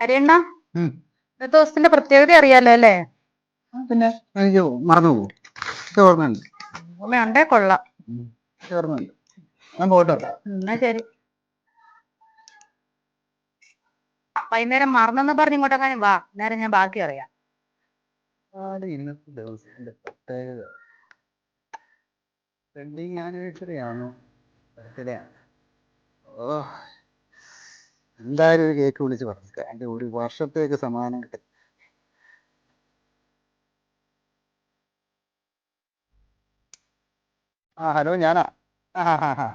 ഹരിയണ്ണ ഉം. ഇന്നത്തെ ദിവസത്തിന്റെ പ്രത്യേകത അറിയാലോ അല്ലേ? പിന്നെ എനിക്ക് മറന്നു പോകും. ഓർമ്മയുണ്ട്. ഉണ്ടേ കൊള്ളാം. ഓർമ്മയുണ്ട്. ഞാൻ പോയിട്ടോ എന്നാ ശരി. വൈകുന്നേരം മറന്നെന്ന് പറഞ്ഞ് ഇങ്ങോട്ടെങ്ങാനും വാ. നേരം ഞാൻ ബാക്കി അറിയാം. ഇന്നത്തെ ദിവസത്തിന്റെ പ്രത്യേകത. ആനിവേഴ്സറി ആണോ? ബർത്ത്ഡേ ആണ്? എന്തായാലും ഒരു കേക്ക് വിളിച്ച് പറഞ്ഞു എന്റെ ഒരു വർഷത്തേക്ക് സമാധാനം കിട്ടും ആ ഹലോ ഞാനാ? ആ ഹാ ഹാ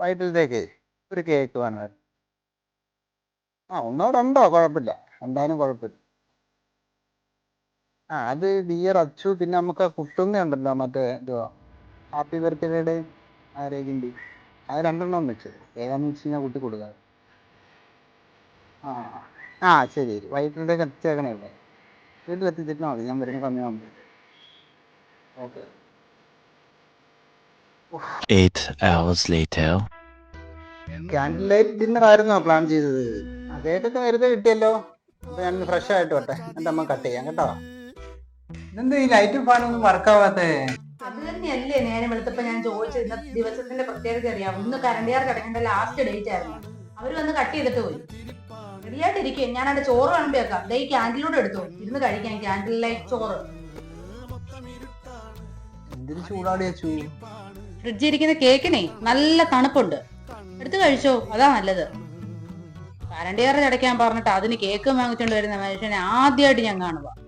വൈകിട്ടത്തേക്ക് ഒരു കേക്ക് വേണമായിരുന്നു. ആ ഒന്നോ രണ്ടോ കുഴപ്പമില്ല. എന്തായാലും കുഴപ്പമില്ല. ആ അത് ഡിയർ അച്ചു പിന്നെ നമുക്ക് കുട്ടുന്ന ഉണ്ടല്ലോ മറ്റേ എന്തുവാ ഹാപ്പി ബർത്ത്ഡേയുടെ ആരേക്കുണ്ട് അത് രണ്ടെണ്ണം വെച്ച് ഏതാന്ന് വെച്ച് കഴിഞ്ഞാൽ കുട്ടി കൊടുക്കാം. ആ ആ ശരി ശരി. വൈകിട്ടത്തേക്ക് എത്തിച്ചേക്കണേ ഇവിടെ. വീട്ടിൽ എത്തിച്ചിട്ടാൽ മതി. ഞാൻ വരുന്ന സമയമാകുമ്പോൾ okay. Eight hours later. Candle light dinner ആയിരുന്നോ പ്ലാൻ ചെയ്തത്? അതേക്കൊക്കെ വെറുതെ കിട്ടിയല്ലോ. അപ്പൊ ഞാൻ ഫ്രഷ് ആയിട്ട് വട്ടെ എന്റെ അമ്മ കട്ട് ചെയ്യാം കേട്ടോ. ഇതെന്താ ഈ ലൈറ്റും ഫാനൊന്നും വർക്കാവാത്തേ തന്നെയല്ലേ നേരെ വെളുത്തപ്പോ ഞാൻ ചോദിച്ചത്? ഇന്ന ദിവസത്തിന്റെ പ്രത്യേകത അറിയാം ഒന്ന് കരണ്ടിയാർ കിടക്കേണ്ട ലാസ്റ്റ് ഡേറ്റ് ആയിരുന്നു. അവർ വന്ന് കട്ട് ചെയ്തിട്ട് പോയി. റെഡിയായിട്ടിരിക്കും ഞാൻ അവിടെ ചോറ് വിളമ്പിയേക്കാം വെക്കാം. ഈ ക്യാൻഡിലൂടെ എടുത്തു. ഇരുന്ന് കഴിക്കാൻ ലൈറ്റ് ചോറ്. ഫ്രിഡ്ജിൽ ഇരിക്കുന്ന കേക്കിനെ നല്ല തണുപ്പുണ്ട്. എടുത്തു കഴിച്ചോ. അതാ നല്ലത്. കരണ്ടിയാറ് അടയ്ക്കാൻ പറഞ്ഞിട്ട് അതിന് കേക്ക് വാങ്ങിച്ചോണ്ട് വരുന്ന മനുഷ്യനെ ആദ്യമായിട്ട് ഞാൻ കാണുക